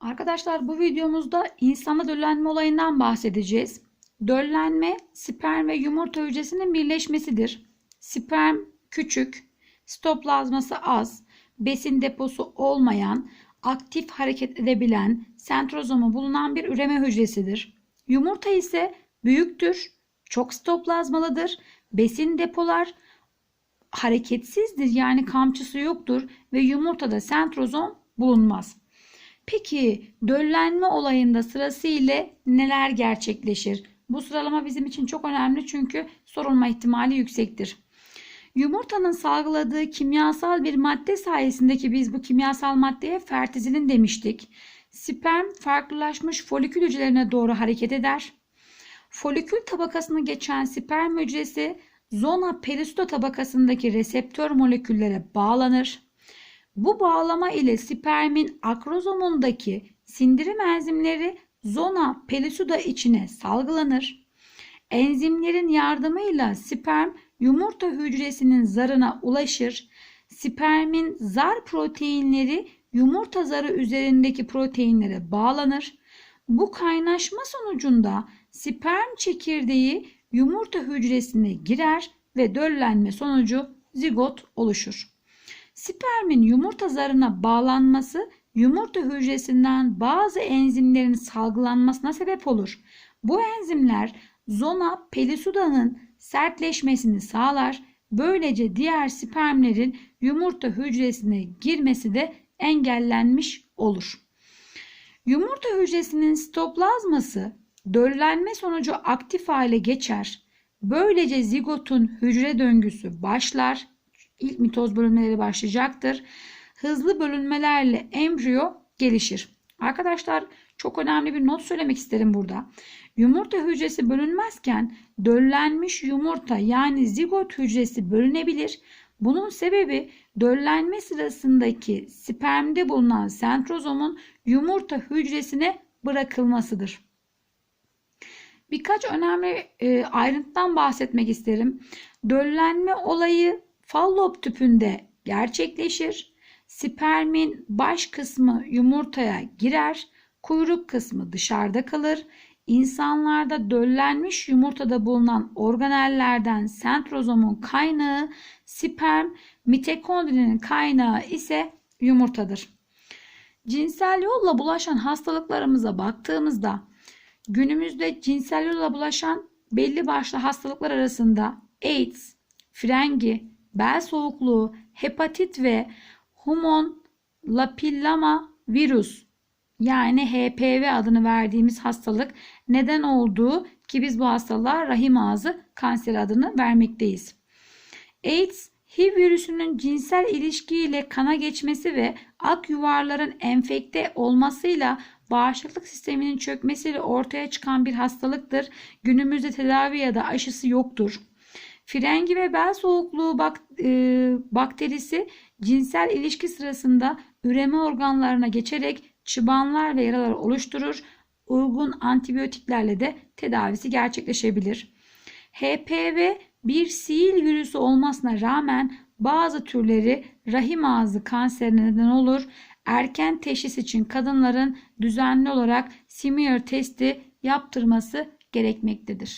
Arkadaşlar bu videomuzda insanda döllenme olayından bahsedeceğiz. Döllenme sperm ve yumurta hücresinin birleşmesidir. Sperm küçük, sitoplazması az, besin deposu olmayan, aktif hareket edebilen, sentrozomu bulunan bir üreme hücresidir. Yumurta ise büyüktür, çok sitoplazmalıdır, besin depolar, hareketsizdir yani kamçısı yoktur ve yumurtada sentrozom bulunmaz. Peki döllenme olayında sırasıyla neler gerçekleşir? Bu sıralama bizim için çok önemli çünkü sorulma ihtimali yüksektir. Yumurtanın salgıladığı kimyasal bir madde sayesinde ki biz bu kimyasal maddeye fertizinin demiştik. Sperm farklılaşmış folikül hücrelerine doğru hareket eder. Folikül tabakasını geçen sperm hücresi zona pellucida tabakasındaki reseptör moleküllere bağlanır. Bu bağlama ile spermin akrozomundaki sindirim enzimleri zona pellucida içine salgılanır. Enzimlerin yardımıyla sperm yumurta hücresinin zarına ulaşır. Spermin zar proteinleri yumurta zarı üzerindeki proteinlere bağlanır. Bu kaynaşma sonucunda sperm çekirdeği yumurta hücresine girer ve döllenme sonucu zigot oluşur. Spermin yumurta zarına bağlanması yumurta hücresinden bazı enzimlerin salgılanmasına sebep olur. Bu enzimler zona pellucida'nın sertleşmesini sağlar. Böylece diğer spermlerin yumurta hücresine girmesi de engellenmiş olur. Yumurta hücresinin sitoplazması döllenme sonucu aktif hale geçer. Böylece zigotun hücre döngüsü başlar. İlk mitoz bölünmeleri başlayacaktır. Hızlı bölünmelerle embriyo gelişir. Arkadaşlar çok önemli bir not söylemek isterim burada. Yumurta hücresi bölünmezken döllenmiş yumurta yani zigot hücresi bölünebilir. Bunun sebebi döllenme sırasındaki spermde bulunan sentrozomun yumurta hücresine bırakılmasıdır. Birkaç önemli e, ayrıntıdan bahsetmek isterim. Döllenme olayı fallop tüpünde gerçekleşir. Spermin baş kısmı yumurtaya girer, kuyruk kısmı dışarıda kalır. İnsanlarda döllenmiş yumurtada bulunan organellerden sentrozomun kaynağı sperm, mitokondrinin kaynağı ise yumurtadır. Cinsel yolla bulaşan hastalıklarımıza baktığımızda günümüzde cinsel yolla bulaşan belli başlı hastalıklar arasında AIDS, frengi, bel soğukluğu, hepatit ve human lapillama virüs yani HPV adını verdiğimiz hastalık neden olduğu ki biz bu hastalığa rahim ağzı kanseri adını vermekteyiz. AIDS, HIV virüsünün cinsel ilişkiyle kana geçmesi ve ak yuvarların enfekte olmasıyla bağışıklık sisteminin çökmesiyle ortaya çıkan bir hastalıktır. Günümüzde tedavi ya da aşısı yoktur. Frengi ve bel soğukluğu bak, e, bakterisi cinsel ilişki sırasında üreme organlarına geçerek çıbanlar ve yaralar oluşturur. Uygun antibiyotiklerle de tedavisi gerçekleşebilir. HPV bir sil virüsü olmasına rağmen bazı türleri rahim ağzı kanserine neden olur. Erken teşhis için kadınların düzenli olarak smear testi yaptırması gerekmektedir.